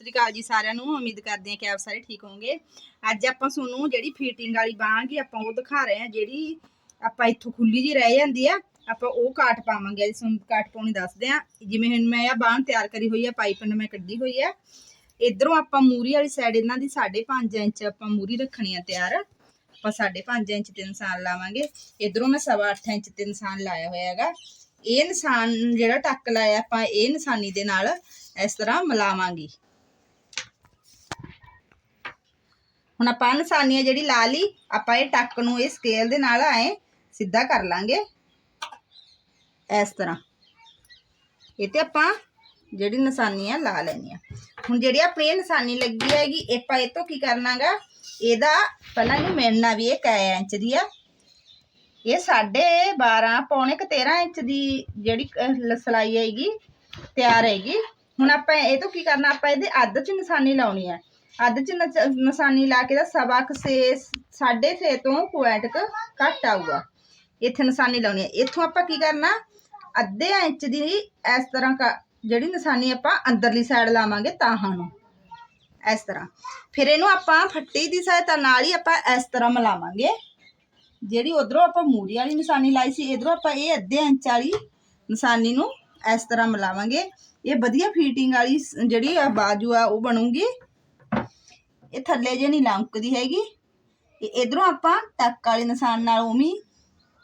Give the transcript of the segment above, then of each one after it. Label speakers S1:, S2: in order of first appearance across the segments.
S1: ਸ੍ਰੀ ਅਕਾਲ ਜੀ ਸਾਰਿਆਂ ਨੂੰ, ਉਮੀਦ ਕਰਦੇ ਹਾਂ ਕਿ ਆਪ ਸਾਰੇ ਠੀਕ ਹੋਵੋਗੇ। ਅੱਜ ਆਪਾਂ ਤੁਹਾਨੂੰ ਜਿਹੜੀ ਫੀਟਿੰਗ ਵਾਲੀ ਬਾਂਹ ਗੀ ਆਪਾਂ ਉਹ ਦਿਖਾ ਰਹੇ ਹਾਂ, ਜਿਹੜੀ ਆਪਾਂ ਇੱਥੋਂ ਖੁੱਲੀ ਜੀ ਰਹਿ ਜਾਂਦੀ ਆ, ਆਪਾਂ ਉਹ ਕਾਟ ਪਾਵਾਂਗੇ। ਅੱਜ ਤੁਹਾਨੂੰ ਕਾਟ ਪਾਉਣੀ ਦੱਸਦੇ ਆ ਜਿਵੇਂ ਹੁਣ ਮੈਂ ਆ ਬਾਂਹ ਤਿਆਰ ਕਰੀ ਹੋਈ ਆ ਪਾਈਪਿੰਗ ਮੈਂ ਕੱਢੀ ਹੋਈ ਆ। ਇਧਰੋਂ ਆਪਾਂ ਮੂਰੀ ਵਾਲੀ ਸਾਈਡ ਇਹਨਾਂ ਦੀ 5.5 ਇੰਚ ਆਪਾਂ ਮੂਰੀ ਰੱਖਣੀ ਆ ਤਿਆਰ। ਆਪਾਂ 5.5 ਇੰਚ ਤੇ ਨਿਸ਼ਾਨ ਲਾਵਾਂਗੇ। ਇਧਰੋਂ ਮੈਂ 8.5 ਇੰਚ ਤੇ ਨਿਸ਼ਾਨ ਲਾਇਆ ਹੋਇਆ ਹੈਗਾ। ਇਹ ਨਿਸ਼ਾਨ ਜਿਹੜਾ ਟੱਕ ਲਾਇਆ, ਆਪਾਂ ਇਹ ਨਿਸ਼ਾਨੀ ਦੇ ਨਾਲ ਇਸ ਤਰ੍ਹਾਂ ਮਿਲਾਵਾਂਗੇ। ਹੁਣ ਆਪਾਂ ਨਿਸ਼ਾਨੀਆਂ ਜਿਹੜੀ ਲਾ ਲਈ ਆਪਾਂ ਇਹ ਟੱਕ ਨੂੰ ਇਹ ਸਕੇਲ ਦੇ ਨਾਲ ਆਏ ਸਿੱਧਾ ਕਰ ਲਾਂਗੇ। ਇਸ ਤਰ੍ਹਾਂ। ਇਹ ਤੇ ਆਪਾਂ ਜਿਹੜੀ ਨਿਸ਼ਾਨੀਆਂ ਲਾ ਲੈਣੀਆਂ ਹੁਣ ਜਿਹੜੀ ਆਪਣੀ ਇਹ ਨਿਸ਼ਾਨੀ ਲੱਗੀ ਹੈਗੀ ਆਪਾਂ ਇਹ ਤੋਂ ਕੀ ਕਰਨਾਗਾ? ਇਹਦਾ ਪਹਿਲਾਂ ਇਹਨੂੰ ਮਿਲਣਾ ਵੀ ਇਹ ਕੈ ਇੰਚ ਦੀ ਆ। ਇਹ ਸਾਢੇ 12 ਪੌਣੇ ਕ 13 ਇੰਚ ਦੀ ਜਿਹੜੀ ਅਹ, ਸਲਾਈ ਹੈਗੀ ਤਿਆਰ ਹੈਗੀ। ਹੁਣ ਆਪਾਂ ਇਹ ਤੋਂ ਕੀ ਕਰਨਾ? ਆਪਾਂ ਇਹਦੇ ਅੱਧ ਚ ਨਿਸ਼ਾਨੀ ਲਾਉਣੀ ਹੈ ਅੱਧ ਚ ਨਿਸ਼ਾਨੀ ਲਾ ਕੇ ਦਾ ਸਵਾ ਕੁ ਸੇ ਸਾਢੇ ਛੇ ਤੋਂ ਪੁਆਇੰਟ ਘੱਟ ਆਊਗਾ। ਇੱਥੇ ਨਿਸ਼ਾਨੀ ਲਾਉਣੀ ਹੈ ਇੱਥੋਂ ਆਪਾਂ ਕੀ ਕਰਨਾ? ਅੱਧੇ ਇੰਚ ਦੀ ਇਸ ਤਰ੍ਹਾਂ ਕ- ਜਿਹੜੀ ਨਿਸ਼ਾਨੀ ਆਪਾਂ ਅੰਦਰਲੀ ਸਾਈਡ ਲਾਵਾਂਗੇ ਤਾਹਾਂ ਨੂੰ ਇਸ ਤਰ੍ਹਾਂ। ਫਿਰ ਇਹਨੂੰ ਆਪਾਂ ਫੱਟੀ ਦੀ ਸਹਾਇਤਾ ਨਾਲ ਹੀ ਆਪਾਂ ਇਸ ਤਰ੍ਹਾਂ ਮਿਲਾਵਾਂਗੇ। ਜਿਹੜੀ ਉਧਰੋਂ ਆਪਾਂ ਮੂਰੀ ਵਾਲੀ ਨਿਸ਼ਾਨੀ ਲਾਈ ਸੀ, ਇਧਰੋਂ ਆਪਾਂ ਇਹ ਅੱਧੇ ਇੰਚ ਵਾਲੀ ਨਿਸ਼ਾਨੀ ਨੂੰ ਇਸ ਤਰ੍ਹਾਂ ਮਿਲਾਵਾਂਗੇ। ਇਹ ਵਧੀਆ ਫੀਟਿੰਗ ਵਾਲੀ ਜਿਹੜੀ ਬਾਜੂ ਆ, ਉਹ ਬਣੂਗੀ। ਇਹ ਥੱਲੇ ਜੇ ਨਹੀਂ ਲੰਕਦੀ ਹੈਗੀ ਇਹ ਇਧਰੋਂ ਆਪਾਂ ਟੱਕ ਵਾਲੀ ਨਿਸ਼ਾਨ ਨਾਲ ਉਵੇਂ ਹੀ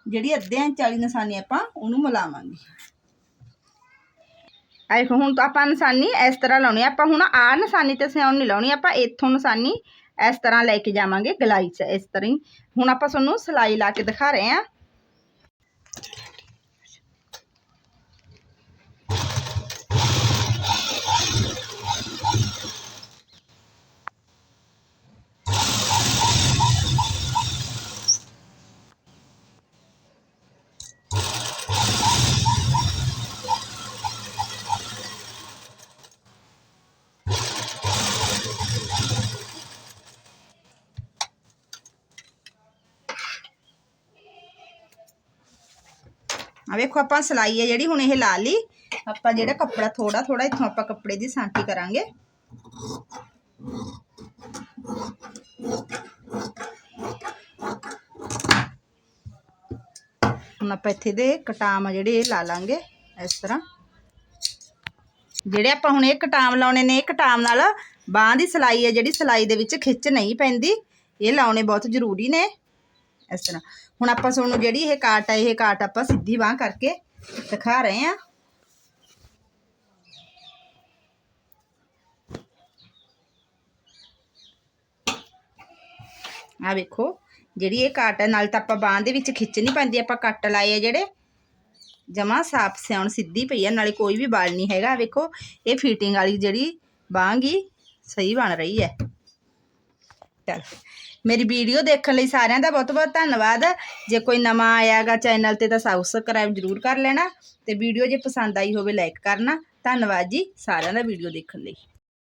S1: ਜਿਹੜੀ ਅੱਧੇ ਇੰਚ ਵਾਲੀ ਨਿਸ਼ਾਨੀ ਆਪਾਂ ਉਹਨੂੰ ਮਿਲਾਵਾਂਗੇ। ਆਏ ਹੁਣ ਤਾਂ ਆਪਾਂ ਨਿਸ਼ਾਨੀ ਇਸ ਤਰ੍ਹਾਂ ਲਾਉਣੀ ਆ। ਆਪਾਂ ਹੁਣ ਆ ਨਿਸ਼ਾਨੀ ਤੇ ਸਿਆਉਣ ਨਹੀਂ ਲਾਉਣੀ, ਆਪਾਂ ਇੱਥੋਂ ਨਿਸ਼ਾਨੀ ਇਸ ਤਰ੍ਹਾਂ ਲੈ ਕੇ ਜਾਵਾਂਗੇ ਗਲਾਈ 'ਚ, ਇਸ ਤਰ੍ਹਾਂ ਹੀ। ਹੁਣ ਆਪਾਂ ਤੁਹਾਨੂੰ ਸਲਾਈ ਲਾ ਕੇ ਦਿਖਾ ਰਹੇ ਹਾਂ। ਆ ਵੇਖੋ ਆਪਾਂ ਸਲਾਈ ਹੈ ਜਿਹੜੀ ਹੁਣ ਇਹ ਲਾ ਲਈ। ਆਪਾਂ ਜਿਹੜਾ ਕੱਪੜਾ ਥੋੜਾ ਥੋੜਾ ਇੱਥੋਂ ਆਪਾਂ ਕੱਪੜੇ ਦੀ ਸਾਂਟੀ ਕਰਾਂਗੇ। ਹੁਣ ਆਪਾਂ ਇੱਥੇ ਦੇ ਕਟਾਮ ਆ ਜਿਹੜੇ ਇਹ ਲਾ ਲਾਂਗੇ ਇਸ ਤਰ੍ਹਾਂ। ਜਿਹੜੇ ਆਪਾਂ ਹੁਣ ਇਹ ਕਟਾਮ ਲਾਉਣੇ ਨੇ, ਇਹ ਕਟਾਮ ਨਾਲ ਬਾਹ ਦੀ ਸਲਾਈ ਹੈ ਜਿਹੜੀ ਸਲਾਈ ਦੇ ਵਿੱਚ ਖਿੱਚ ਨਹੀਂ ਪੈਂਦੀ। ਇਹ ਲਾਉਣੇ ਬਹੁਤ ਜ਼ਰੂਰੀ ਨੇ। ਇਸ ਤਰ੍ਹਾਂ। ਹੁਣ ਆਪਾਂ ਤੁਹਾਨੂੰ ਜਿਹੜੀ ਇਹ ਕਾਟ ਹੈ ਇਹ ਕਾਟ ਆਪਾਂ ਸਿੱਧੀ ਬਾਹ ਕਰਕੇ ਦਿਖਾ ਰਹੇ ਹਾਂ। ਆ ਵੇਖੋ, ਜਿਹੜੀ ਇਹ ਕਾਟ ਹੈ ਨਾਲ ਤਾਂ ਆਪਾਂ ਬਾਹ ਦੇ ਵਿੱਚ ਖਿੱਚ ਨਹੀਂ ਪੈਂਦੀ ਆਪਾਂ ਕੱਟ ਲਾਏ ਆ ਜਿਹੜੇ। ਜਮਾ ਸਾਫ਼ ਸਿਆਉਣ ਸਿੱਧੀ ਪਈ ਆ, ਨਾਲੇ ਕੋਈ ਵੀ ਵਾਲ ਨਹੀਂ ਹੈਗਾ। ਵੇਖੋ, ਇਹ ਫਿਟਿੰਗ ਵਾਲੀ ਜਿਹੜੀ ਬਾਂਹ ਗੀ, ਸਹੀ ਬਣ ਰਹੀ ਹੈ। ਚਲ। ਮੇਰੀ ਵੀਡੀਓ ਦੇਖਣ ਲਈ ਸਾਰਿਆਂ ਦਾ ਬਹੁਤ ਬਹੁਤ ਧੰਨਵਾਦ। ਜੇ ਕੋਈ ਨਵਾਂ ਆਇਆਗਾ ਚੈਨਲ ਤੇ ਤਾਂ ਸਬਸਕ੍ਰਾਈਬ ਜਰੂਰ ਕਰ ਲੈਣਾ ਤੇ ਵੀਡੀਓ ਜੇ ਪਸੰਦ ਆਈ ਹੋਵੇ ਲਾਈਕ ਕਰਨਾ। ਧੰਨਵਾਦ ਜੀ ਸਾਰਿਆਂ ਦਾ ਵੀਡੀਓ ਦੇਖਣ ਲਈ।